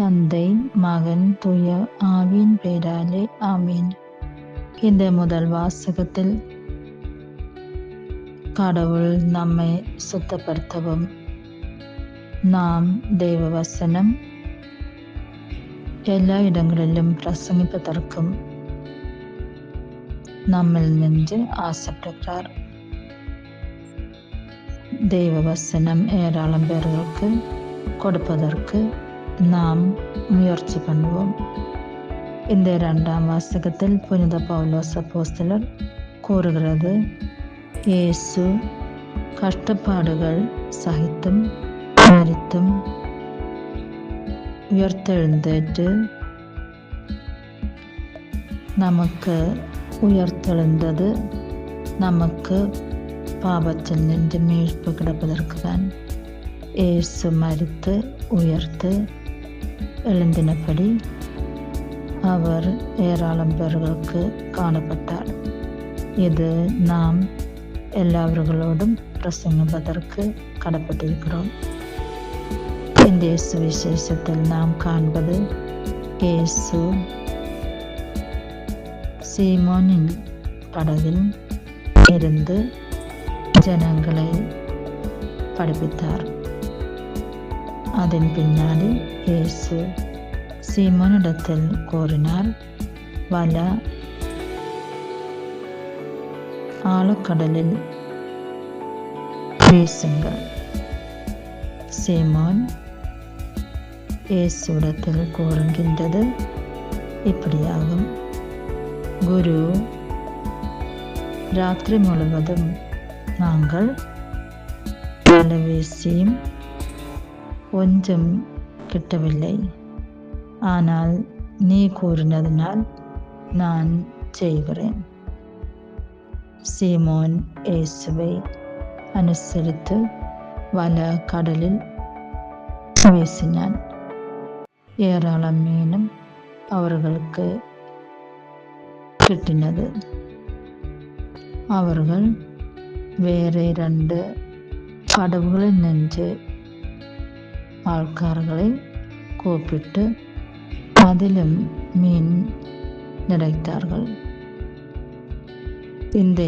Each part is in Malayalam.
தந்தை மகன் துய ஆவியின் பேராலே ஆமீன். இந்த முதல் வாசகத்தில் கடவுள் நம்மை சுத்தப்படுத்தவும் நாம் தெய்வ வசனம் எல்லா இடங்களிலும் பிரசங்கிப்பதற்கும் நம்மில் நின்று ஆசைப்படுகிறார் தெய்வ வசனம் ஏராளம் பேர்களுக்கு கொடுப்பதற்கு நாம் முயற்சி பண்ணுவோம் இந்த இரண்டாம் வாசகத்தில் புனித பவுலோஸ் அப்போஸ்தலர் கூறுகிறது இயேசு கஷ்டப்பாடுகள் சகித்தும் மறித்தும் உயர்த்தெழுந்தேற்று நமக்கு உயர்த்தெழுந்தது நமக்கு பாவத்தில் நின்று மீட்பு கிடப்பதற்கு தான் இயேசு மறித்து உயர்த்து எழுந்தினபடி அவர் ஏராளம் பேர்களுக்கு காணப்பட்டார். இது நாம் எல்லாவர்களோடும் பிரசங்கிப்பதற்கு கடப்பட்டிருக்கிறோம். இந்த இயேசு விசேஷத்தில் நாம் காண்பது இயேசு சீமோனின் படகில் இருந்து ஜனங்களை படிப்பித்தார். അതിന് പിന്നാലെ യേശു സീമോനിടത്തൽ കോറിനാൽ വല ആളക്കടലിൽ വീശുങ്ക സീമോൻ യേശുടത്തിൽ കോറിന്റത് ഇപ്പടിയാകും. ഗുരു രാത്രി മുഴുവതും നാങ്കൾ പല വീശിയും ஒன்றும் கிட்டவில்லை ஆனால் நீ கூறினதினால் நான் செய்கிறேன் சீமோன் இயேசுவை அனுசரித்து வல கடலில் வீசினான் ஏராளம் மீனும் அவர்களுக்கு கிட்டினது அவர்கள் வேறு இரண்டு கடவுளில் நின்று ஆள்காரர்களை கூப்பிட்டு அதிலும் மீன் நிறைத்தார்கள் இந்த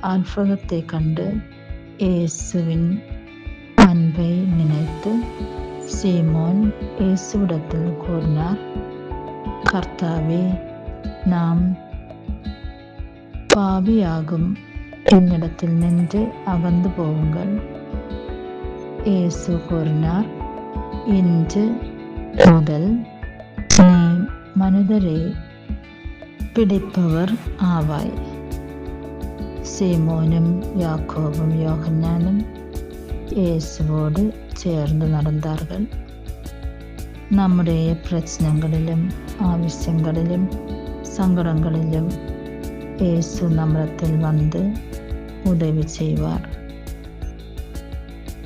அற்புதத்தை கண்டு இயேசுவின் அன்பை நினைத்து சீமோன் இயேசுவிடத்தில் கூறினார் கர்த்தாவே நாம் பாவியாகும். என்னிடத்தில் நின்று அகந்து போவுங்கள் இயேசு கூறினார் ഇഞ്ച് മുതൽ മനുതരെ പിടിപ്പവർ ആവായി സീമോനും യാക്കോബും യോഹന്നാനും യേശുവോട് ചേർന്ന് നടന്നാർകൾ നമ്മുടെ പ്രശ്നങ്ങളിലും ആവശ്യങ്ങളിലും സങ്കടങ്ങളിലും യേശു നമ്മളത്തിൽ വന്ന് ഉദവി ചെയ്യുവാർ.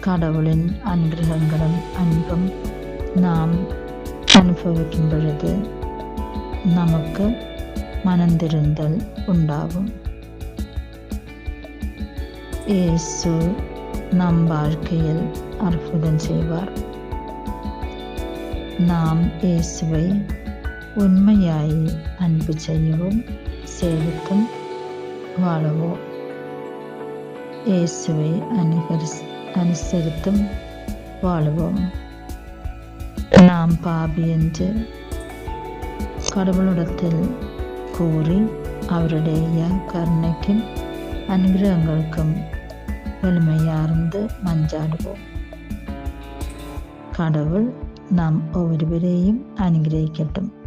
കടവുളിൻ അനുഗ്രഹങ്ങളും അൻപും നാം അനുഭവിക്കുമ്പോഴത് നമുക്ക് മനംതിരുന്തൽ ഉണ്ടാവും. യേശു നാം വാഴ്കയിൽ അർബുദം ചെയ്യുവാർ. നാം യേശുവെ ഉന്മയായി അൻപ് ചെയ്യവും സേവിത്തും വാഴവോ? യേശുവെ അനുകരിച്ചു അനുസരിത്തും വാളുவோം നാം പാപിയന്റ് കടവളുടത്തിൽ കൂറി അവരുടെ കരുണയ്ക്കും അനുഗ്രഹങ്ങൾക്കും വെളിമയാർന്ന് മഞ്ചാടുപോകും കടവൾ നാം ഒരുവരെയും അനുഗ്രഹിക്കട്ടും.